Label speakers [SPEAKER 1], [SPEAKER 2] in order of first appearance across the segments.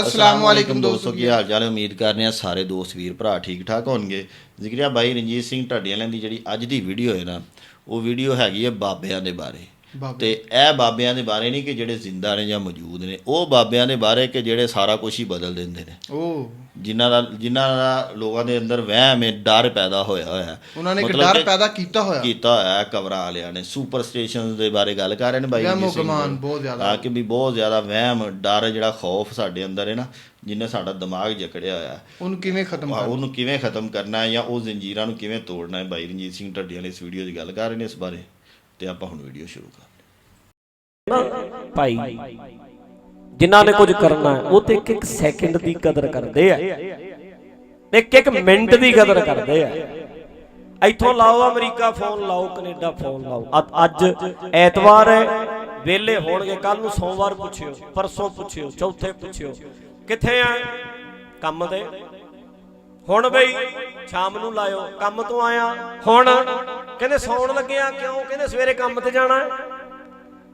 [SPEAKER 1] ਅਸਲਾਮ ਵਾਲੇਕੁਮ
[SPEAKER 2] ਦੋਸਤੋ ਕੀ ਹਾਲ ਚਾਲ ਹੈ ਉਮੀਦ ਕਰਨੇ ਆ ਸਾਰੇ ਦੋਸਤ ਵੀਰ ਭਰਾ ਠੀਕ ਠਾਕ ਹੋਣਗੇ ਜ਼ਿਕਰਿਆ ਬਾਈ ਰਣਜੀਤ ਸਿੰਘ ਢੱਡੀਆਂ ਦੀ ਜਿਹੜੀ ਅੱਜ ਦੀ ਵੀਡੀਓ ਹੈ ਨਾ ਉਹ ਵੀਡੀਓ ਹੈਗੀ ਹੈ ਬਾਬਿਆਂ ਦੇ ਬਾਰੇ। ਤੇ ਇਹ ਬਾਬਿਆਂ ਦੇ ਬਾਰੇ ਨਹੀਂ ਕਿ ਜਿਹੜੇ ਜ਼ਿੰਦਾ ਨੇ ਜਾਂ ਮੌਜੂਦ ਨੇ ਉਹ ਬਾਬਿਆਂ ਦੇ ਬਾਰੇ ਕਿ ਜਿਹੜੇ ਸਾਰਾ ਕੁਝ ਹੀ ਬਦਲ ਦਿੰਦੇ ਨੇ।
[SPEAKER 1] ਉਹ
[SPEAKER 2] ਜਿਨ੍ਹਾਂ ਦਾ ਜਿਨ੍ਹਾਂ ਦਾ ਲੋਕਾਂ ਦੇ ਅੰਦਰ ਵਹਿਮ ਹੈ ਡਰ ਪੈਦਾ ਹੋਇਆ ਹੋਇਆ।
[SPEAKER 1] ਉਹਨਾਂ ਨੇ ਇੱਕ ਡਰ ਪੈਦਾ ਕੀਤਾ ਹੋਇਆ।
[SPEAKER 2] ਕੀਤਾ ਹੋਇਆ ਹੈ ਕਬਰਾਂ ਵਾਲਿਆਂ ਨੇ। ਸੁਪਰ ਸਟੇਸ਼ਨ ਦੇ ਬਾਰੇ ਗੱਲ ਕਰ ਰਹੇ ਨੇ ਬਾਈ
[SPEAKER 1] ਵਹਿਮੋ ਗੁਮਾਨ ਬਹੁਤ ਜ਼ਿਆਦਾ।
[SPEAKER 2] ਹਾਂ ਕਿ ਵੀ ਬਹੁਤ ਜ਼ਿਆਦਾ ਵਹਿਮ ਡਰ ਜਿਹੜਾ ਖੌਫ ਸਾਡੇ ਅੰਦਰ ਹੈ ਨਾ ਜਿਹਨੇ ਸਾਡਾ ਦਿਮਾਗ ਜਕੜਿਆ ਹੋਇਆ
[SPEAKER 1] ਉਹਨੂੰ ਕਿਵੇਂ ਖਤਮ
[SPEAKER 2] ਹਾਂ,
[SPEAKER 1] ਕਰ
[SPEAKER 2] ਉਹਨੂੰ ਕਿਵੇਂ ਖਤਮ ਕਰਨਾ ਹੈ ਜਾਂ ਉਹ ਜ਼ੰਜੀਰਾਂ ਨੂੰ ਕਿਵੇਂ ਤੋੜਨਾ ਹੈ? ਬਾਈ ਰਣਜੀਤ ਸਿੰਘ ਢੱਡੀਆਂ ਨੇ ਇਸ ਵੀਡੀਓ 'ਚ ਗੱਲ ਕਰ ਰਹੇ ਨੇ ਇਸ ਬਾਰੇ। ਤੇ ਆਪਾਂ ਹੁਣ ਵੀਡੀਓ ਸ਼ੁਰੂ ਕਰਦੇ
[SPEAKER 3] ਭਾਈ ਜਿਨ੍ਹਾਂ ਨੇ ਕੁਝ ਕਰਨਾ ਹੈ ਉਹ ਤੇ ਇੱਕ ਇੱਕ ਸੈਕਿੰਡ ਦੀ ਕਦਰ ਕਰਦੇ ਆ। ਇੱਕ ਇੱਕ ਮਿੰਟ ਦੀ ਕਦਰ ਕਰਦੇ ਆ। ਇੱਥੋਂ ਲਾਓ ਅਮਰੀਕਾ ਫੋਨ ਲਾਓ ਕੈਨੇਡਾ ਫੋਨ ਲਾਓ। ਅੱਜ ਐਤਵਾਰ ਹੈ ਵੇਲੇ ਹੋਣਗੇ ਕੱਲ ਨੂੰ ਸੋਮਵਾਰ ਪੁੱਛਿਓ ਪਰਸੋਂ ਪੁੱਛਿਓ ਚੌਥੇ ਪੁੱਛਿਓ। ਕਿੱਥੇ ਆ? ਕੰਮ ਤੇ। ਹੁਣ ਬਈ ਸ਼ਾਮ ਨੂੰ ਲਾਇਓ, ਕੰਮ ਤੋਂ ਆਇਆ। ਹੁਣ ਕਹਿੰਦੇ ਸੌਣ ਲੱਗਿਆ ਕਿਉਂ? ਕਹਿੰਦੇ ਸਵੇਰੇ ਕੰਮ ਤੇ ਜਾਣਾ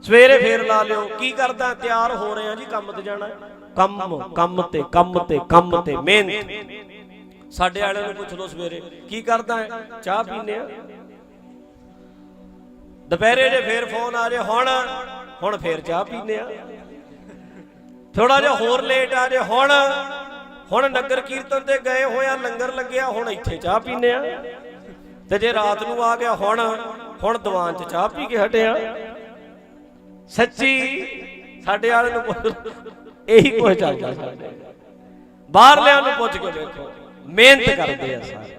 [SPEAKER 3] ਸਵੇਰੇ ਫੇਰ ਲਾ ਲਿਓ। ਕੀ ਕਰਦਾ? ਤਿਆਰ ਹੋ ਰਹੇ ਆ ਜੀ ਕੰਮ ਤੇ ਜਾਣਾ ਕੰਮ ਕੰਮ ਤੇ ਕੰਮ ਤੇ ਕੰਮ ਤੇ, ਮਿਹਨਤ। ਸਾਡੇ ਵਾਲਿਆਂ ਨੂੰ ਪੁੱਛ ਲਓ ਸਵੇਰੇ, ਕੀ ਕਰਦਾ ਹੈ? ਚਾਹ ਪੀਨੇ ਆ। ਦੁਪਹਿਰੇ ਜੇ ਫੇਰ ਫੋਨ ਆ ਜੇ, ਹੁਣ ਹੁਣ ਫੇਰ ਚਾਹ ਪੀਨੇ ਆ। ਥੋੜਾ ਜਿਹਾ ਹੋਰ ਲੇਟ ਆ ਜੇ, ਹੁਣ ਹੁਣ ਨਗਰ ਕੀਰਤਨ ਤੇ ਗਏ ਹੋਇਆ ਲੰਗਰ ਲੱਗਿਆ, ਹੁਣ ਇੱਥੇ ਚਾਹ ਪੀਨੇ ਆ। ਤੇ ਜੇ ਰਾਤ ਨੂੰ ਆ ਗਿਆ, ਹੁਣ ਹੁਣ ਦੀਵਾਨ 'ਚ ਚਾਹ ਪੀ ਕੇ ਹਟਿਆ ਸੱਚੀ, ਸਾਡੇ ਵਾਲੇ ਨੂੰ ਇਹੀ ਕੁਝ ਚੱਲਦਾ ਸਾਡੇ ਬਾਹਰਲਿਆਂ ਨੂੰ ਪੁੱਛ ਕੇ ਵੇਖੋ, ਮਿਹਨਤ ਕਰਦੇ ਆ ਸਾਰੇ।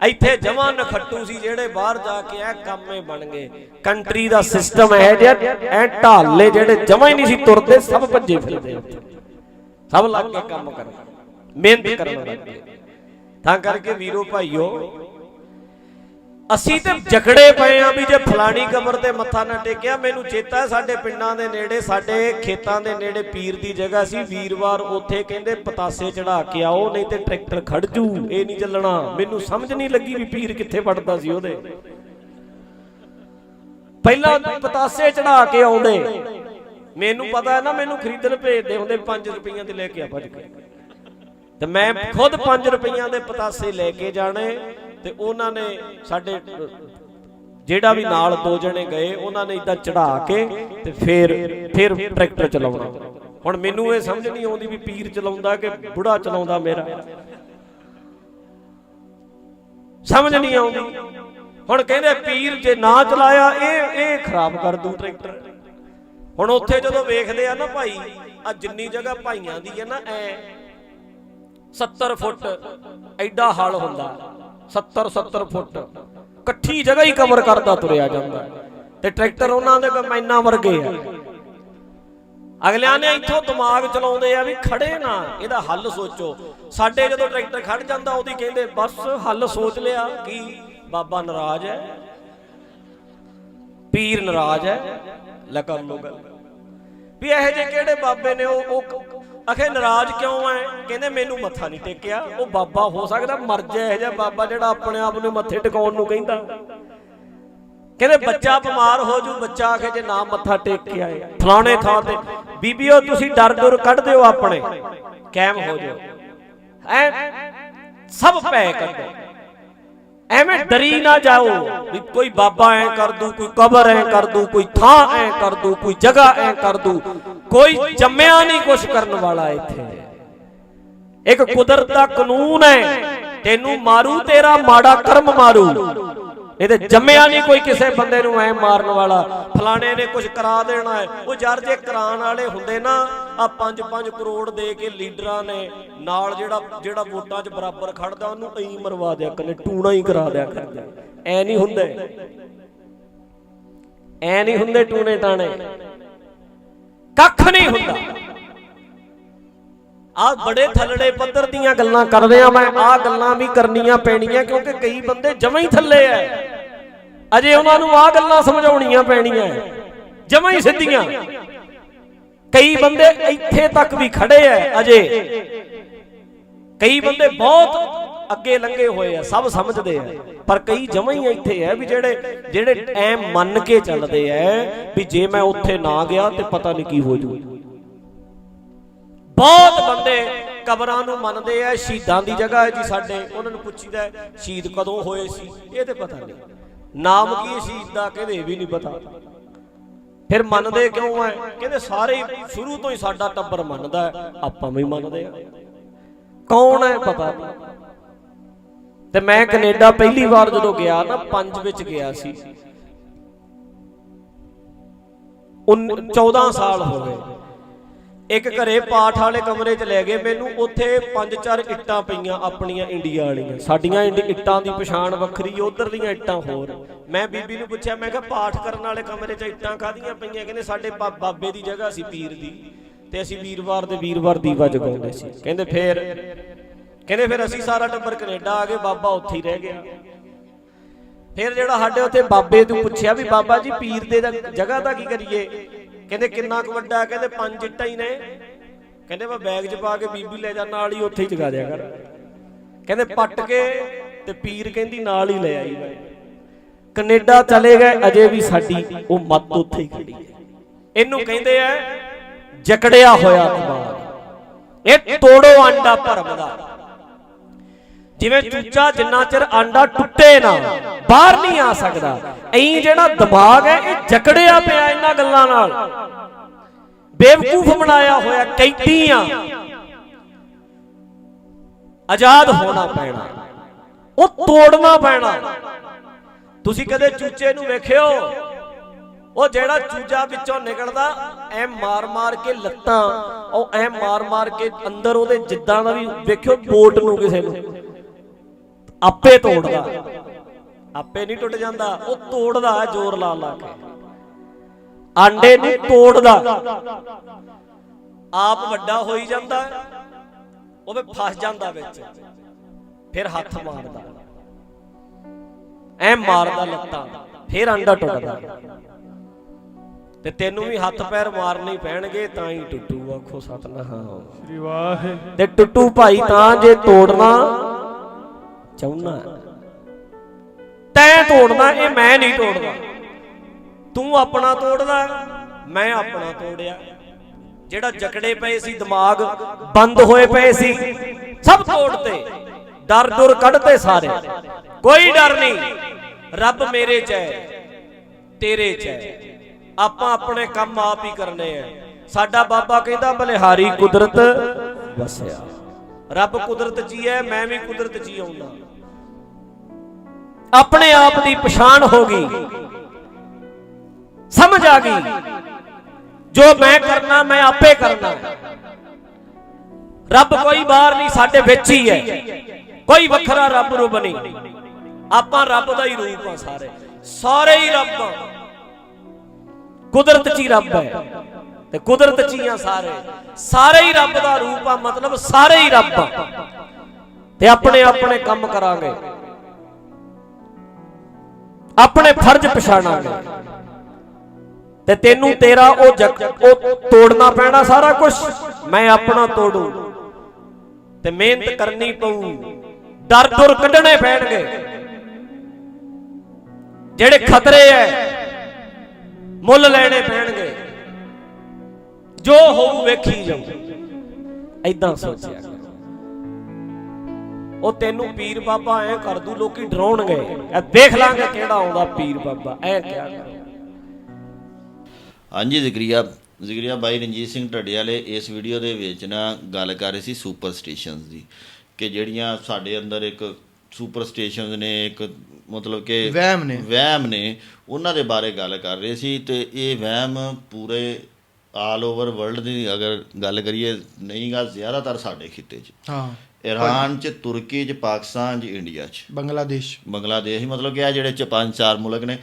[SPEAKER 3] ਇੱਥੇ ਜਮਾਂ ਨਖੱਟੂ ਸੀ, ਜਿਹੜੇ ਬਾਹਰ ਜਾ ਕੇ ਇਹ ਕੰਮੇ ਬਣ ਗਏ। ਕੰਟਰੀ ਦਾ ਸਿਸਟਮ ਹੈ ਜਿਹਾ ਐ ਢਾਲੇ ਜਿਹੜੇ ਜਮਾਂ ਹੀ ਨਹੀਂ ਸੀ ਤੁਰਦੇ, ਸਭ ਭੱਜੇ ਫਿਰਦੇ ਸਭ ਲੱਗ ਕੇ ਕੰਮ ਕਰਨ ਮਿਹਨਤ ਕਰਨ ਲੱਗ ਤਾਂ ਕਰਕੇ ਵੀਰੋ ਭਾਈਓ, ਅਸੀਂ ਤੇ ਜਕੜੇ ਪਏ ਆ ਵੀ ਜੇ ਫਲਾਣੀ ਕਬਰ ਤੇ ਮੱਥਾ ਨਾ ਟੇਕਿਆ, ਮੈਨੂੰ ਚੇਤਾ ਸਾਡੇ ਪਿੰਡਾਂ ਦੇ ਨੇੜੇ, ਸਾਡੇ ਖੇਤਾਂ ਦੇ ਨੇੜੇ ਪੀਰ ਦੀ ਜਗ੍ਹਾ ਸੀ, ਵੀਰਵਾਰ ਉੱਥੇ ਕਹਿੰਦੇ ਪਤਾਸੇ ਚੜਾ ਕੇ ਆਓ, ਨਹੀਂ ਤੇ ਟਰੈਕਟਰ ਖੜ ਜੂ, ਇਹ ਨਹੀਂ ਚੱਲਣਾ। ਮੈਨੂੰ ਸਮਝ ਨਹੀਂ ਲੱਗੀ ਵੀ ਪੀਰ ਕਿੱਥੇ ਵੜਦਾ ਸੀ ਉਹਦੇ। ਪਹਿਲਾਂ ਪਤਾਸੇ ਚੜਾ ਕੇ ਆਉਂਦੇ। ਮੈਨੂੰ ਪਤਾ ਨਾ, ਮੈਨੂੰ ਖਰੀਦਣ ਭੇਜਦੇ ਹੁੰਦੇ 5 ਰੁਪਈਆਂ ਤੇ ਲੈ ਕੇ ਆ ਭੱਜ ਕੇ। ਤੇ ਮੈਂ ਖੁਦ 5 ਰੁਪਈਆਂ ਦੇ ਪਤਾਸੇ ਲੈ ਕੇ ਜਾਣੇ ਤੇ ਉਹਨਾਂ ਨੇ ਸਾਡੇ, ਜਿਹੜਾ ਵੀ ਨਾਲ ਦੋ ਜਣੇ ਗਏ, ਉਹਨਾਂ ਨੇ ਇਦਾਂ ਚੜਾ ਕੇ ਤੇ ਫਿਰ ਫਿਰ ਟਰੈਕਟਰ ਚਲਾਉਣਾ। ਹੁਣ ਮੈਨੂੰ ਇਹ ਸਮਝ ਨਹੀਂ ਆਉਂਦੀ ਵੀ ਪੀਰ ਚਲਾਉਂਦਾ ਕਿ ਬੁੜਾ ਚਲਾਉਂਦਾ ਮੇਰਾ। ਸਮਝ ਨਹੀਂ ਆਉਂਦੀ। ਹੁਣ ਕਹਿੰਦੇ ਪੀਰ ਜੇ ਨਾ ਚਲਾਇਆ, ਇਹ ਇਹ ਖਰਾਬ ਕਰ ਦੂ ਟਰੈਕਟਰ। ਹੁਣ ਉੱਥੇ ਜਦੋਂ ਵੇਖਦੇ ਆ ਨਾ ਭਾਈ ਆ ਜਿੰਨੀ ਜਗ੍ਹਾ ਭਾਈਆਂ ਦੀ ਹੈ ਨਾ, ਐ 70 ਫੁੱਟ ਐਡਾ ਹਲ ਹੁੰਦਾ। 70 70 ਫੁੱਟ। ਇਕੱਠੀ ਜਗ੍ਹਾ ਹੀ ਕਵਰ ਕਰਦਾ, ਤੁਰਿਆ ਜਾਂਦਾ। ਤੇ ਟਰੈਕਟਰ ਉਹਨਾਂ ਦੇ ਕਮੈਨਾ ਵਰਗੇ ਆ। ਅਗਲਿਆਂ ਨੇ ਇੱਥੋਂ ਦਿਮਾਗ ਚਲਾਉਂਦੇ ਆ ਵੀ ਖੜੇ ਨਾ, ਇਹਦਾ ਹੱਲ ਸੋਚੋ। ਸਾਡੇ ਜਦੋਂ ਟਰੈਕਟਰ ਖੜ ਜਾਂਦਾ, ਉਹਦੀ ਕਹਿੰਦੇ, ਬਸ ਹੱਲ ਸੋਚ ਲਿਆ ਕੀ ਬਾਬਾ ਨਾਰਾਜ਼ ਹੈ, ਪੀਰ ਨਾਰਾਜ਼ ਹੈ ਲੈ ਕਰ ਲੋ ਵੀ ਇਹੋ ਜਿਹੇ ਕਿਹੜੇ ਬਾਬੇ ਨੇ ਉਹ ਉਹ ਅਖੇ ਨਾਰਾਜ਼ ਕਿਉਂ ਐ? ਕਹਿੰਦੇ, ਮੈਨੂੰ ਮੱਥਾ ਨਹੀਂ ਟੇਕਿਆ। ਉਹ ਬਾਬਾ ਹੋ ਸਕਦਾ ਮਰ ਜਾਏ, ਇਹੋ ਜਿਹਾ ਬਾਬਾ ਜਿਹੜਾ ਆਪਣੇ ਆਪ ਨੂੰ ਮੱਥੇ ਟਿਕਾਉਣ ਨੂੰ ਕਹਿੰਦਾ। ਕਹਿੰਦੇ, ਬੱਚਾ ਬਿਮਾਰ ਹੋ ਜੂ। ਬੱਚਾ ਆਖੇ, ਜੇ ਨਾ ਮੱਥਾ ਟੇਕ ਕੇ ਆਏ ਫਲਾਣੇ ਥਾਂ ਤੇ, ਬੀਬੀਓ, ਤੁਸੀਂ ਡਰ ਦੁਰ ਕੱਢ ਦਿਓ ਆਪਣੇ। ਕਾਇਮ ਹੋ ਜਾਓ। ਐ ਸਭ ਪੈ ਕੱਢੋ। ਐਵੇਂ ਡਰੀ ਨਾ ਜਾਓ ਵੀ ਕੋਈ ਬਾਬਾ ਐ ਕਰ ਦੂ, ਕੋਈ ਕਬਰ ਐ ਕਰ ਦੂ, ਕੋਈ ਥਾਂ ਐ ਕਰ ਦੂ, ਕੋਈ ਜਗ੍ਹਾ ਐ ਕਰ ਦੂ। ਕੋਈ ਜੰਮਿਆ ਨਹੀਂ ਕੁਛ ਕਰਨ ਵਾਲਾ ਇੱਥੇ। ਇੱਕ ਕੁਦਰਤ ਦਾ ਕਾਨੂੰਨ ਹੈ, ਤੈਨੂੰ ਮਾਰੂ, ਤੇਰਾ ਮਾੜਾ ਕਰਮ ਮਾਰੂ। ਇਹ ਤੇ ਜੰਮਿਆ ਨਹੀਂ ਕੋਈ ਕਿਸੇ ਬੰਦੇ ਨੂੰ ਐ ਮਾਰਨ ਵਾਲਾ। ਫਲਾਣੇ ਨੇ ਕੁਝ ਕਰਾ ਦੇਣਾ ਹੈ। ਉਹ ਜਰ ਜੇ ਕਰਾਉਣ ਵਾਲੇ ਹੁੰਦੇ ਨਾ ਆ 5-5 ਕਰੋੜ ਦੇ ਕੇ ਲੀਡਰਾਂ ਨੇ, ਨਾਲ ਜਿਹੜਾ ਜਿਹੜਾ ਵੋਟਾਂ 'ਚ ਬਰਾਬਰ ਖੜਦਾ, ਉਹਨੂੰ ਐਂ ਮਰਵਾ ਦਿਆ ਕਰਨੇ, ਟੂਣਾ ਹੀ ਕਰਾ ਦਿਆ ਕਰਦੇ ਐ ਨਹੀਂ ਹੁੰਦੇ। ਐ ਨਹੀਂ ਹੁੰਦੇ ਟੂਣੇ ਟਾਣੇ ਨਹੀਂ ਹੁੰਦਾ। ਆ ਬੜੇ ਥੱਲੜੇ ਪੱਧਰ ਦੀਆਂ ਗੱਲਾਂ ਕਰਦੇ ਆ ਮੈਂ ਆ ਗੱਲਾਂ ਵੀ ਕਰਨੀਆਂ ਪੈਣੀਆਂ, ਕਿਉਂਕਿ ਕਈ ਬੰਦੇ ਜਮਾਂ ਹੀ ਥੱਲੇ ਐ। ਅਜੇ ਉਹਨਾਂ ਨੂੰ ਆ ਗੱਲਾਂ ਸਮਝਾਉਣੀਆਂ ਪੈਣੀਆਂ ਜਮਾਂ ਹੀ ਸਿੱਧੀਆਂ। ਕਈ ਬੰਦੇ ਇੱਥੇ ਤੱਕ ਵੀ ਖੜੇ ਐ ਅਜੇ। ਕਈ ਬੰਦੇ ਬਹੁਤ ਅੱਗੇ ਲੰਘੇ ਹੋਏ ਆ ਸਭ ਸਮਝਦੇ ਆ ਪਰ ਕਈ ਜਮਾਂ ਹੀ ਇੱਥੇ ਐ ਵੀ ਜਿਹੜੇ ਜਿਹੜੇ ਐ ਮੰਨ ਕੇ ਚੱਲਦੇ ਐ ਵੀ ਜੇ ਮੈਂ ਉੱਥੇ ਨਾ ਗਿਆ ਤੇ ਪਤਾ ਨਹੀਂ ਕੀ ਹੋ ਜੂ। ਬਹੁਤ ਬੰਦੇ ਕਬਰਾਂ ਨੂੰ ਮੰਨਦੇ ਆ ਸ਼ਹੀਦਾਂ ਦੀ ਜਗ੍ਹਾ ਹੈ ਜੀ ਸਾਡੇ ਉਹਨਾਂ ਨੂੰ ਪੁੱਛੀਦਾ ਹੈ, ਸ਼ਹੀਦ ਕਦੋਂ ਹੋਏ ਸੀ ਇਹ ਤੇ ਪਤਾ ਨਹੀਂ। ਨਾਮ ਕੀ ਸ਼ਹੀਦ ਦਾ ਕਹਿੰਦੇ ਇਹ ਵੀ ਨਹੀਂ ਪਤਾ। ਫਿਰ ਮੰਨਦੇ ਕਿਉਂ ਐ ਕਹਿੰਦੇ ਸਾਰੇ ਸ਼ੁਰੂ ਤੋਂ ਹੀ ਸਾਡਾ ਟੱਬਰ ਮੰਨਦਾ ਹੈ, ਆਪਾਂ ਵੀ ਮੰਨਦੇ ਆ। ਕੌਣ ਹੈ ਪਤਾ ਤੇ ਮੈਂ ਕੈਨੇਡਾ ਪਹਿਲੀ ਵਾਰ ਜਦੋਂ ਗਿਆ ਨਾ ਪੰਜ ਵਿੱਚ ਗਿਆ ਸੀ। 14 ਸਾਲ ਹੋ ਗਏ। ਇੱਕ ਘਰੇ ਪਾਠ ਵਾਲੇ ਕਮਰੇ 'ਚ ਲੈ ਗਏ। ਮੈਨੂੰ ਉੱਥੇ ਪੰਜ ਚਾਰ ਇੱਟਾਂ ਪਈਆਂ ਆਪਣੀਆਂ ਇੰਡੀਆ ਵਾਲੀਆਂ। ਸਾਡੀਆਂ ਇੱਟਾਂ ਦੀ ਪਛਾਣ ਵੱਖਰੀ, ਉਧਰਲੀਆਂ ਇੱਟਾਂ ਹੋਰ। ਮੈਂ ਬੀਬੀ ਨੂੰ ਪੁੱਛਿਆ, ਮੈਂ ਕਿਹਾ, ਪਾਠ ਕਰਨ ਵਾਲੇ ਕਮਰੇ 'ਚ ਇੱਟਾਂ ਕਾਦੀਆਂ ਪਈਆਂ? ਕਹਿੰਦੇ, ਸਾਡੇ ਬਾਬੇ ਦੀ ਜਗ੍ਹਾ ਸੀ ਪੀਰ ਦੀ। ਤੇ ਅਸੀਂ ਵੀਰਵਾਰ ਦੇ ਵੀਰਵਾਰ ਦੀਵਾ ਜਗਾਉਂਦੇ ਸੀ। ਕਹਿੰਦੇ, ਫੇਰ, ਕਹਿੰਦੇ, ਫਿਰ ਅਸੀਂ ਸਾਰਾ ਟੱਬਰ ਕੈਨੇਡਾ ਆ ਗਏ ਬਾਬਾ ਉੱਥੇ ਹੀ ਰਹਿ ਗਿਆ। ਫਿਰ ਜਿਹੜਾ ਸਾਡੇ ਉੱਥੇ ਬਾਬੇ ਤੋਂ ਪੁੱਛਿਆ ਵੀ, ਬਾਬਾ ਜੀ, ਪੀਰ ਦੇ ਦਾ ਜਗ੍ਹਾ ਦਾ ਕੀ ਕਰੀਏ? ਕਹਿੰਦੇ ਕਿੰਨਾ ਕੁ ਵੱਡਾ ਕਹਿੰਦੇ ਪੰਜ ਇੱਟਾਂ ਹੀ ਨੇ। ਕਹਿੰਦੇ ਮੈਂ ਬੈਗ 'ਚ ਪਾ ਕੇ ਬੀਬੀ ਲੈ ਜਾ, ਨਾਲ ਹੀ ਉੱਥੇ ਹੀ ਜਗਾ ਦਿਆ ਕਰ। ਕਹਿੰਦੇ ਪੱਟ ਕੇ ਤੇ ਪੀਰ ਕਹਿੰਦੀ ਨਾਲ ਹੀ ਲੈ ਆਈ ਮੈਂ। ਕੈਨੇਡਾ ਚਲੇ ਗਏ, ਅਜੇ ਵੀ ਸਾਡੀ ਉਹ ਮੱਤ ਉੱਥੇ ਹੀ ਖੜੀ ਹੈ। ਇਹਨੂੰ ਕਹਿੰਦੇ ਆ, ਜਕੜਿਆ ਹੋਇਆ ਦਿਮਾਗ ਇਹ ਤੋੜੋ ਆਂਡਾ ਭਰਮ ਦਾ। ਜਿਵੇਂ ਚੂਚਾ ਜਿੰਨਾ ਚਿਰ ਆਂਡਾ ਟੁੱਟੇ ਨਾ, ਬਾਹਰ ਨਹੀਂ ਆ ਸਕਦਾ। ਐਂ ਜਿਹੜਾ ਦਿਮਾਗ ਹੈ, ਇਹ ਜਕੜਿਆ ਪਿਆ ਇਹਨਾਂ ਗੱਲਾਂ ਨਾਲ। ਬੇਵਕੂਫ ਬਣਾਇਆ ਹੋਇਆ ਕੈਦੀਆਂ। ਆਜ਼ਾਦ ਹੋਣਾ ਪੈਣਾ। ਉਹ ਤੋੜਨਾ ਪੈਣਾ। ਤੁਸੀਂ ਕਦੇ ਚੂਚੇ ਨੂੰ ਵੇਖਿਓ? ਉਹ ਜਿਹੜਾ ਚੂਚਾ ਵਿੱਚੋਂ ਨਿਕਲਦਾ, ਐ ਮਾਰ-ਮਾਰ ਕੇ ਲੱਤਾਂ, ਉਹ ਐ ਮਾਰ-ਮਾਰ ਕੇ ਅੰਦਰ ਉਹਦੇ ਜਿੱਦਾਂ ਦਾ ਵੀ ਵੇਖਿਓ, ਬੋਟ ਨੂੰ ਕਿਸੇ ਨੂੰ। ਆਪੇ ਤੋੜਦਾ। ਆਪੇ ਨਹੀਂ ਟੁੱਟ ਜਾਂਦਾ ਉਹ ਤੋੜਦਾ ਜ਼ੋਰ ਲਾ ਲਾ ਕੇ। ਆਂਡੇ ਨੂੰ ਤੋੜਦਾ। ਆਪ ਵੱਡਾ ਹੋਈ ਜਾਂਦਾ ਉਹ ਵੀ ਫਸ ਜਾਂਦਾ ਵਿੱਚ। ਫਿਰ ਹੱਥ ਮਾਰਦਾ। ਐ ਮਾਰਦਾ ਲੱਤਾਂ ਫਿਰ ਆਂਡਾ ਟੁੱਟਦਾ। ਤੇ ਤੈਨੂੰ ਵੀ ਹੱਥ ਪੈਰ ਮਾਰਨੇ ਪੈਣਗੇ ਤਾਂ ਹੀ ਟੁੱਟੂ ਆਖੋ ਸਤਨਾਮ।
[SPEAKER 1] ਸ੍ਰੀ ਵਾਹਿ
[SPEAKER 3] ਤੇ ਟੁੱਟੂ ਭਾਈ ਤਾਂ ਜੇ ਤੋੜਨਾ ਚਾਹੁੰਨਾ ਤੈਂ ਤੋੜਨਾ, ਇਹ ਮੈਂ ਨਹੀਂ ਤੋੜਦਾ। ਤੂੰ ਆਪਣਾ ਤੋੜਦਾ ਮੈਂ ਆਪਣਾ ਤੋੜਿਆ। ਜਿਹੜਾ ਜਕੜੇ ਪਏ ਸੀ, ਦਿਮਾਗ ਬੰਦ ਹੋਏ ਪਏ ਸੀ, ਸਭ ਤੋੜਤੇ। ਡਰ ਡਰ ਕੱਢਤੇ ਸਾਰੇ। ਕੋਈ ਡਰ ਨਹੀਂ। ਰੱਬ ਮੇਰੇ ਚ ਹੈ, ਤੇਰੇ ਚ ਹੈ। ਆਪਾਂ ਆਪਣੇ ਕੰਮ ਆਪ ਹੀ ਕਰਨੇ ਆ। ਸਾਡਾ ਬਾਬਾ ਕਹਿੰਦਾ, ਬਲਿਹਾਰੀ ਕੁਦਰਤ ਵਸਿਆ। ਰੱਬ ਕੁਦਰਤ ਜੀ ਹੈ, ਮੈਂ ਵੀ ਕੁਦਰਤ ਜੀ ਹੀ ਆਉਂਦਾ ਆਪਣੇ ਆਪ ਦੀ ਪਛਾਣ ਹੋ ਗਈ। ਸਮਝ ਆ ਗਈ। ਜੋ ਮੈਂ ਕਰਨਾ, ਮੈਂ ਆਪੇ ਕਰਨਾ। ਰੱਬ ਕੋਈ ਬਾਹਰ ਨਹੀਂ, ਸਾਡੇ ਵਿੱਚ ਹੀ ਹੈ। ਕੋਈ ਵੱਖਰਾ ਰੱਬ ਰੂਪ ਨਹੀਂ। ਆਪਾਂ ਰੱਬ ਦਾ ਹੀ ਰੂਪ ਆ ਸਾਰੇ। ਸਾਰੇ ਹੀ ਰੱਬ ਆ। ਕੁਦਰਤ 'ਚ ਹੀ ਰੱਬ ਹੈ। ਤੇ ਕੁਦਰਤ 'ਚ ਹੀ ਆ ਸਾਰੇ। ਸਾਰੇ ਹੀ ਰੱਬ ਦਾ ਰੂਪ ਆ, ਮਤਲਬ ਸਾਰੇ ਹੀ ਰੱਬ ਆ। ਤੇ ਆਪਣੇ ਆਪਣੇ ਕੰਮ ਕਰਾਂਗੇ। ਆਪਣੇ ਫਰਜ਼ ਪਛਾਣਾਂਗੇ। ਤੇ ਤੈਨੂੰ ਤੇਰਾ ਉਹ ਉਹ ਤੋੜਨਾ ਪੈਣਾ ਸਾਰਾ ਕੁਝ ਮੈਂ ਆਪਣਾ ਤੋੜੂ। ਤੇ ਮਿਹਨਤ ਕਰਨੀ ਪਊ। ਡਰ ਡੁਰ ਕੱਢਣੇ ਪੈਣਗੇ। ਜਿਹੜੇ ਖਤਰੇ ਐ, ਮੁੱਲ ਲੈਣੇ ਪੈਣਗੇ। ਜੋ ਹੋਊ ਵੇਖੀ ਜਾਊ। ਐਦਾਂ ਸੋਚਿਆ ਉਹ ਤੈਨੂੰ ਪੀਰ ਬਾਬਾ ਐ ਕਰ ਦੂ ਲੋਕੀ ਡਰਾਉਣਗੇ। ਐ ਦੇਖ ਲਾਂਗੇ ਕਿਹੜਾ ਆਉਂਦਾ ਪੀਰ ਬਾਬਾ ਐ ਕਿਹਾ ਕਰ
[SPEAKER 2] ਹਾਂਜੀ ਜ਼ਿਕਰੀਆ ਜ਼ਿਕਰੀਆ ਬਾਈ ਰਣਜੀਤ ਸਿੰਘ ਢੱਡੇ ਵਾਲੇ ਇਸ ਵੀਡੀਓ ਦੇ ਵਿੱਚ ਨਾ ਗੱਲ ਕਰ ਰਹੇ ਸੀ ਸੁਪਰ ਸਟੇਸ਼ਨਸ ਦੀ ਕਿ ਜਿਹੜੀਆਂ ਸਾਡੇ ਅੰਦਰ ਇੱਕ ਸੁਪਰ ਸਟੇਸ਼ਨਸ ਨੇ ਇੱਕ ਮਤਲਬ ਕਿ
[SPEAKER 1] ਵਹਿਮ ਨੇ।
[SPEAKER 2] ਵਹਿਮ ਨੇ ਉਹਨਾਂ ਦੇ ਬਾਰੇ ਗੱਲ ਕਰ ਰਹੇ ਸੀ ਤੇ ਇਹ ਵਹਿਮ ਪੂਰੇ ਆਲ ਓਵਰ ਵਰਲਡ ਦੀ ਅਗਰ ਗੱਲ ਕਰੀਏ ਨਹੀਂ ਗਾ ਜ਼ਿਆਦਾਤਰ ਸਾਡੇ ਖਿੱਤੇ 'ਚ।
[SPEAKER 1] ਹਾਂ।
[SPEAKER 2] ਇਰਾਨ 'ਚ ਤੁਰਕੀ 'ਚ ਪਾਕਿਸਤਾਨ 'ਚ ਇੰਡੀਆ 'ਚ।
[SPEAKER 1] ਬੰਗਲਾਦੇਸ਼।
[SPEAKER 2] ਬੰਗਲਾਦੇਸ਼ ਮਤਲਬ ਕਿ ਆ ਜਿਹੜੇ ਚ ਪੰਜ ਚਾਰ ਮੁਲਕ ਨੇ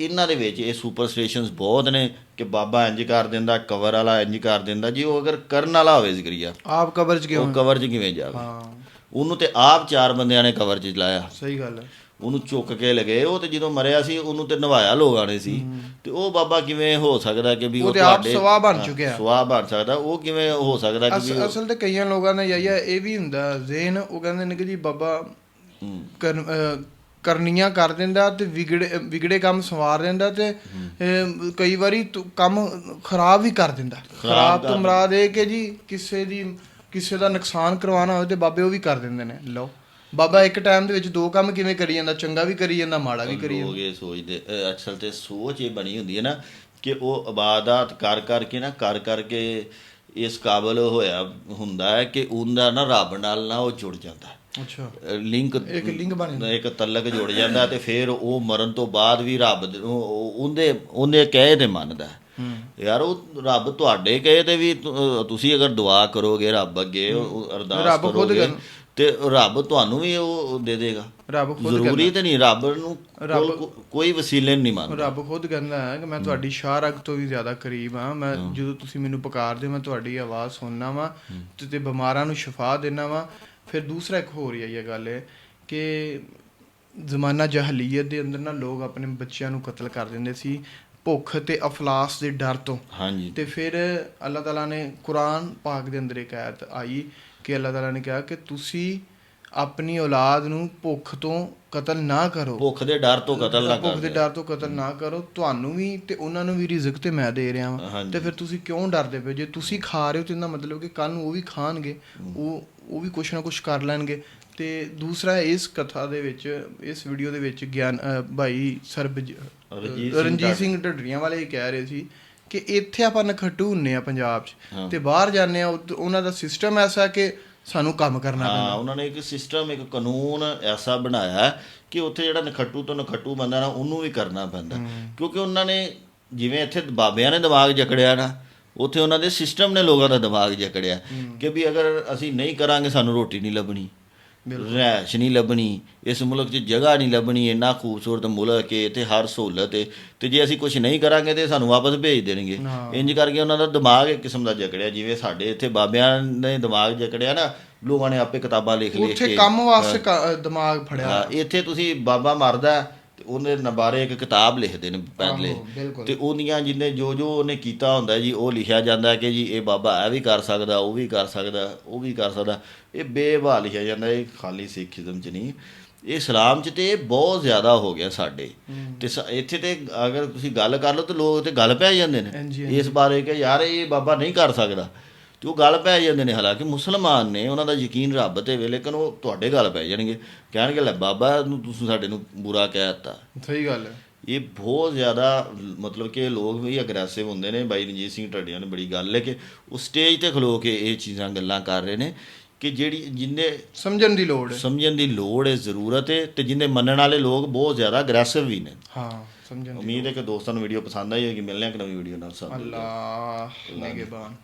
[SPEAKER 2] ਇਹਨਾਂ ਦੇ ਵਿੱਚ ਇਹ ਸੁਪਰ ਸਟੇਸ਼ਨਸ ਬਹੁਤ ਨੇ ਕਿ ਬਾਬਾ ਇੰਜ ਕਰ ਦਿੰਦਾ ਕਵਰ ਵਾਲਾ ਇੰਜ ਕਰ ਦਿੰਦਾ ਜੀ ਉਹ ਅਗਰ ਕਰਨ ਵਾਲਾ ਹੋਵੇ ਜ਼ਿਕਰੀਆ
[SPEAKER 1] ਆਪ ਕਬਰ ਚ
[SPEAKER 2] ਉਹ
[SPEAKER 1] ਕਿਉਂ
[SPEAKER 2] ਕਵਰ 'ਚ ਕਿਵੇਂ ਜਾਵੇ?
[SPEAKER 1] ਹਾਂ।
[SPEAKER 2] ਉਹਨੂੰ ਤੇ ਆਪ ਚਾਰ ਬੰਦਿਆਂ ਨੇ ਕਵਰ 'ਚ ਲਾਇਆ।
[SPEAKER 1] ਸਹੀ ਗੱਲ ਹੈ।
[SPEAKER 2] ਉਹਨੂੰ ਚੁੱਕ ਕੇ ਲਗੇ ਉਹ ਤੇ ਜਦੋਂ ਮਰਿਆ ਸੀ ਉਹਨੂੰ ਤੇ ਨਵਾਇਆ ਲੋਕਾਂ ਨੇ ਸੀ। ਤੇ ਉਹ ਬਾਬਾ ਕਿਵੇਂ ਹੋ ਸਕਦਾ ਕਿ ਵੀ
[SPEAKER 1] ਉਹ
[SPEAKER 2] ਤੁਹਾਡੇ-
[SPEAKER 1] ਸਵਾਹ ਬਣ ਚੁੱਕਿਆ।
[SPEAKER 2] ਸਵਾਹ ਬਣ ਸਕਦਾ। ਉਹ ਕਿਵੇਂ ਹੋ ਸਕਦਾ ਕਿ
[SPEAKER 1] ਅਸਲ ਤੇ ਕਈਆਂ ਲੋਕਾਂ ਦਾ ਯਾਇਆ ਇਹ ਵੀ ਹੁੰਦਾ ਜ਼ੇਨ ਉਹ ਕਹਿੰਦੇ ਨੇ ਕਿ ਜੀ ਬਾਬਾ ਕਰਨੀਆਂ ਕਰ ਦਿੰਦਾ ਤੇ ਵਿਗੜੇ ਵਿਗੜੇ ਕੰਮ ਸਵਾਰ ਦਿੰਦਾ ਤੇ ਕਈ ਵਾਰੀ ਕੰਮ ਖਰਾਬ ਵੀ ਕਰ ਦਿੰਦਾ। ਖਰਾਬ ਤੋਂ ਮਰਾਦ ਇਹ ਕਿ ਜੀ ਕਿਸੇ ਦੀ ਕਿਸੇ ਦਾ ਨੁਕਸਾਨ ਕਰਵਾਉਣਾ ਹੋਵੇ ਤੇ ਬਾਬੇ ਉਹ ਵੀ ਕਰ ਦਿੰਦੇ ਨੇ। ਲਓ। ਬਾਬਾ ਇੱਕ ਟਾਈਮ ਦੇ ਵਿੱਚ ਦੋ ਕੰਮ ਕਿਵੇਂ ਕਰੀ ਜਾਂਦਾ? ਚੰਗਾ ਵੀ ਕਰੀ ਜਾਂਦਾ ਮਾੜਾ ਵੀ ਕਰੀ ਜਾਂਦਾ।
[SPEAKER 2] ਲੋਕ ਇਹ ਸੋਚਦੇ ਅ, ਅਸਲ ਤੇ ਸੋਚ ਇਹ ਬਣੀ ਹੁੰਦੀ ਹੈ ਨਾ ਕਿ ਉਹ ਇਬਾਦਤ ਕਰ ਕਰਕੇ ਨਾ ਕਰ ਕਰਕੇ ਇਸ ਕਾਬਲ ਹੋਇਆ ਹੁੰਦਾ ਹੈ ਕਿ ਉਹਦਾ ਨਾ ਰੱਬ ਨਾਲ ਨਾ ਉਹ ਜੁੜ ਜਾਂਦਾ। ਹੈ
[SPEAKER 1] ਅੱਛਾ।
[SPEAKER 2] ਲਿੰਕ
[SPEAKER 1] ਇੱਕ ਲਿੰਕ ਬਣ ਜਾਂਦਾ।
[SPEAKER 2] ਇੱਕ ਤਲਕ ਜੁੜ ਜਾਂਦਾ ਤੇ ਫਿਰ ਉਹ ਮਰਨ ਤੋਂ ਬਾਅਦ ਵੀ ਰੱਬ ਦੇ- ਉਹ- ਉਹ- ਉਹਦੇ ਉਹਦੇ ਕਹੇ ਤੇ ਮੰਨਦਾ। ਹੈ। ਯਾਰ ਉਹ ਰੱਬ ਤੁਹਾਡੇ ਕਹੇ ਤੇ ਵੀ ਤੁ- ਤੁਸੀਂ ਅਗਰ ਦੁਆ ਕਰੋਗੇ ਰੱਬ ਅੱਗੇ ਉਹ- ਉਹ ਅਰਦਾਸ
[SPEAKER 1] ਰੱਬ ਖੁਦ
[SPEAKER 2] ਕਰੋਗੇ
[SPEAKER 1] ਕਰਨ।
[SPEAKER 2] ਤੇ ਰੱਬ ਤੁਹਾਨੂੰ ਵੀ ਉਹ ਦੇ ਦੇਗਾ।
[SPEAKER 1] ਰੱਬ ਖੁਦ
[SPEAKER 2] ਜ਼ਰੂਰੀ ਤੇ ਨਹੀਂ ਰੱਬ ਨੂੰ ਕੋਈ ਵਸੀਲੇ ਨਹੀਂ ਮੰਨਦਾ।
[SPEAKER 1] ਰੱਬ ਖੁਦ ਕਹਿੰਦਾ ਹੈ ਕਿ ਮੈਂ ਤੁਹਾਡੀ ਸ਼ਾਹ ਰਗ ਤੋਂ ਵੀ ਜ਼ਿਆਦਾ ਕਰੀਬ ਹਾਂ। ਮੈਂ ਜਦੋਂ ਤੁਸੀਂ ਮੈਨੂੰ ਪੁਕਾਰਦੇ ਮੈਂ ਤੁਹਾਡੀ ਆਵਾਜ਼ ਸੁਣਨਾ ਵਾਂ ਤੇ ਤੇ ਬਿਮਾਰਾਂ ਨੂੰ ਸ਼ਿਫਾ ਦੇਣਾ ਵਾਂ। ਫਿਰ ਦੂਸਰਾ ਇੱਕ ਹੋਰ ਹੀ ਹੈ ਗੱਲ ਹੈ ਕਿ ਜ਼ਮਾਨਾ ਜਹਲੀਅਤ ਦੇ ਅੰਦਰ ਨਾ ਲੋਕ ਆਪਣੇ ਬੱਚਿਆਂ ਨੂੰ ਕਤਲ ਕਰ ਦਿੰਦੇ ਸੀ ਭੁੱਖ ਤੇ ਅਫਲਾਸ ਦੇ ਡਰ ਤੋਂ।
[SPEAKER 2] ਹਾਂਜੀ।
[SPEAKER 1] ਤੇ ਫਿਰ ਅੱਲਾਹ ਤਾਲਾ ਨੇ ਕੁਰਾਨ ਪਾਕ ਦੇ ਅੰਦਰ ਇੱਕ ਆਇਤ ਆਈ ਕਿ ਅੱਲਾਹ ਤਾਲਾ ਨੇ ਕਿਹਾ ਕਿ ਤੁਸੀਂ ਆਪਣੀ ਔਲਾਦ ਨੂੰ ਭੁੱਖ ਤੋਂ ਕਤਲ ਨਾ ਕਰੋ।
[SPEAKER 2] ਭੁੱਖ ਦੇ ਡਰ ਤੋਂ ਕਤਲ ਨਾ
[SPEAKER 1] ਭੁੱਖ ਦੇ
[SPEAKER 2] ਕਰ
[SPEAKER 1] ਡਰ ਤੋਂ ਕਤਲ ਨਾ ਕਰੋ। ਤੁਹਾਨੂੰ ਵੀ ਤੇ ਉਹਨਾਂ ਨੂੰ ਵੀ ਰਿਜ਼ਕ ਤੇ ਮੈਂ ਦੇ ਰਿਹਾ ਹਾਂ। ਤੇ ਫਿਰ ਤੁਸੀਂ ਕਿਉਂ ਡਰਦੇ ਪਏ? ਜੇ ਤੁਸੀਂ ਖਾ ਰਹੇ ਹੋ ਤੇ ਇਹਦਾ ਮਤਲਬ ਕਿ ਕੱਲ ਨੂੰ ਉਹ ਵੀ ਖਾਣਗੇ ਉਹ ਉਹ ਵੀ ਕੁਛ ਨਾ ਕੁਛ ਕਰ ਲੈਣਗੇ। ਤੇ ਦੂਸਰਾ ਇਸ ਕਥਾ ਦੇ ਵਿੱਚ ਇਸ ਵੀਡੀਓ ਦੇ ਵਿੱਚ ਗਿਆਨ ਭਾਈ ਸਰਬ
[SPEAKER 2] ਰਣਜੀਤ ਸਿੰਘ
[SPEAKER 1] ਢੱਡਰੀਆਂ ਵਾਲੇ ਕਹਿ ਰਹੇ ਸੀ ਕਿ ਇੱਥੇ ਆਪਾਂ ਨਖੱਟੂ ਹੁੰਨੇ ਆ ਪੰਜਾਬ 'ਚ
[SPEAKER 2] ਹਾਂ।
[SPEAKER 1] ਤੇ ਬਾਹਰ ਜਾਂਦੇ ਆ ਉਹਨਾਂ ਦਾ ਸਿਸਟਮ ਐਸਾ ਕਿ ਸਾਨੂੰ ਕੰਮ ਕਰਨਾ
[SPEAKER 2] ਹਾਂ
[SPEAKER 1] ਪੈਂਦਾ।
[SPEAKER 2] ਉਹਨਾਂ ਨੇ ਇੱਕ ਸਿਸਟਮ ਇੱਕ ਕਾਨੂੰਨ ਐਸਾ ਬਣਾਇਆ ਹੈ ਕਿ ਉੱਥੇ ਜਿਹੜਾ ਨਖੱਟੂ ਤੋਂ ਨਖੱਟੂ ਬੰਦਾ ਨਾ ਉਹਨੂੰ ਵੀ ਕਰਨਾ ਪੈਂਦਾ। ਕਿਉਂਕਿ ਉਹਨਾਂ ਨੇ ਜਿਵੇਂ ਇੱਥੇ ਬਾਬਿਆਂ ਨੇ ਦਿਮਾਗ ਜਕੜਿਆ ਨਾ ਉੱਥੇ ਉਹਨਾਂ ਦੇ ਸਿਸਟਮ ਨੇ ਲੋਕਾਂ ਦਾ ਦਿਮਾਗ ਜਕੜਿਆ ਕਿ ਵੀ ਅਗਰ ਅਸੀਂ ਨਹੀਂ ਕਰਾਂਗੇ ਸਾਨੂੰ ਰੋਟੀ ਨਹੀਂ ਲੱਭਣੀ। ਰਹਿਸ਼ ਨਹੀਂ ਲੱਭਣੀ ਇਸ ਮੁਲਕ 'ਚ ਜਗ੍ਹਾ ਨਹੀਂ ਲੱਭਣੀ ਇੰਨਾ ਖੂਬਸੂਰਤ ਮੁਲਕ ਹੈ ਇੱਥੇ ਹਰ ਸਹੂਲਤ ਹੈ। ਤੇ ਜੇ ਅਸੀਂ ਕੁਝ ਨਹੀਂ ਕਰਾਂਗੇ ਤੇ ਸਾਨੂੰ ਵਾਪਸ ਭੇਜ ਦੇਣਗੇ। ਇੰਜ ਕਰਕੇ ਉਹਨਾਂ ਦਾ ਦਿਮਾਗ ਇੱਕ ਕਿਸਮ ਦਾ ਜਕੜਿਆ ਜਿਵੇਂ ਸਾਡੇ ਇੱਥੇ ਬਾਬਿਆਂ ਨੇ ਦਿਮਾਗ ਜਕੜਿਆ ਨਾ ਲੋਕਾਂ ਨੇ ਆਪੇ ਕਿਤਾਬਾਂ ਲਿਖ ਲਿਖ
[SPEAKER 1] ਉੱਥੇ ਕੰਮ ਵਾਸਤੇ ਦਿਮਾਗ ਫੜਿਆ।
[SPEAKER 2] ਇੱਥੇ ਤੁਸੀਂ ਬਾਬਾ ਮਰਦਾ ਤੇ ਉਹਦੇ ਬਾਰੇ ਇੱਕ ਕਿਤਾਬ ਲਿਖਦੇ ਨੇ ਪਹਿਲੇ। ਤੇ ਉਹਦੀਆਂ ਜਿੰਨੇ ਜੋ ਜੋ ਉਹਨੇ ਕੀਤਾ ਹੁੰਦਾ ਜੀ ਉਹ ਲਿਖਿਆ ਜਾਂਦਾ ਕਿ ਜੀ ਇਹ ਬਾਬਾ ਇਹ ਵੀ ਕਰ ਸਕਦਾ ਉਹ ਵੀ ਕਰ ਸਕਦਾ ਉਹ ਵੀ ਕਰ ਸਕਦਾ। ਇਹ ਬੇਵਾ ਲਿਖਿਆ ਜਾਂਦਾ ਇਹ ਖਾਲੀ ਸਿੱਖੀਜ਼ਮ ਚ ਨਹੀਂ। ਇਹ ਇਸਲਾਮ ਚ ਤੇ ਬਹੁਤ ਜ਼ਿਆਦਾ ਹੋ ਗਿਆ ਸਾਡੇ। ਤੇ ਇੱਥੇ ਤੇ ਅਗਰ ਤੁਸੀਂ ਗੱਲ ਕਰ ਲਓ ਤੇ ਲੋਕ ਤੇ ਗੱਲ ਪੈ ਜਾਂਦੇ ਨੇ। ਇਸ ਬਾਰੇ ਕਿ ਯਾਰ ਇਹ ਬਾਬਾ ਨਹੀਂ ਕਰ ਸਕਦਾ। ਤੇ ਉਹ ਗੱਲ ਪੈ ਜਾਂਦੇ ਨੇ ਹਾਲਾਂਕਿ ਮੁਸਲਮਾਨ ਨੇ ਉਹਨਾਂ ਦਾ ਯਕੀਨ ਰੱਬ ਤੇ ਵੇ ਲੇਕਿਨ ਉਹ ਤੁਹਾਡੇ ਗੱਲ ਪੈ ਜਾਣਗੇ। ਕਹਿਣਗੇ ਲੈ ਬਾਬਾ ਨੂੰ ਤੁਸੀਂ ਸਾਡੇ ਨੂੰ ਬੁਰਾ ਕਹਿ ਦਿੱਤਾ।
[SPEAKER 1] ਸਹੀ ਗੱਲ ਹੈ।
[SPEAKER 2] ਇਹ ਬਹੁਤ ਜ਼ਿਆਦਾ ਮਤਲਬ ਕਿ ਲੋਕ ਵੀ ਅਗਰੈਸਿਵ ਹੁੰਦੇ ਨੇ। ਬਾਈ ਰਣਜੀਤ ਸਿੰਘ ਢੱਡੀਆਂ ਨੇ ਬੜੀ ਗੱਲ ਹੈ ਕਿ ਉਹ ਸਟੇਜ ਤੇ ਖਲੋ ਕੇ ਇਹ ਚੀਜ਼ਾਂ ਗੱਲਾਂ ਕਰ ਰਹੇ ਨੇ ਕਿ ਜਿਹੜੀ ਜਿੰਨੇ
[SPEAKER 1] ਸਮਝਣ ਦੀ ਲੋੜ ਹੈ।
[SPEAKER 2] ਸਮਝਣ ਦੀ ਲੋੜ ਹੈ ਜ਼ਰੂਰਤ ਹੈ ਤੇ ਜਿੰਨੇ ਮੰਨਣ ਵਾਲੇ ਲੋਕ ਬਹੁਤ ਜ਼ਿਆਦਾ ਅਗਰੈਸਿਵ ਵੀ ਨੇ।
[SPEAKER 1] ਹਾਂ ਸਮਝਣ ਦੀ
[SPEAKER 2] ਉਮੀਦ ਹੈ ਕਿ ਦੋਸਤਾਂ ਨੂੰ ਵੀਡੀਓ ਪਸੰਦ ਆਈ ਹੋਵੇਗੀ ਮਿਲਣੇ ਆ ਇੱਕ ਨਵੀਂ ਵੀਡੀਓ ਨਾਲ। ਸਭ ਨੂੰ।
[SPEAKER 1] ਅੱਲਾਹ ਨਿਗਹਿਬਾਨ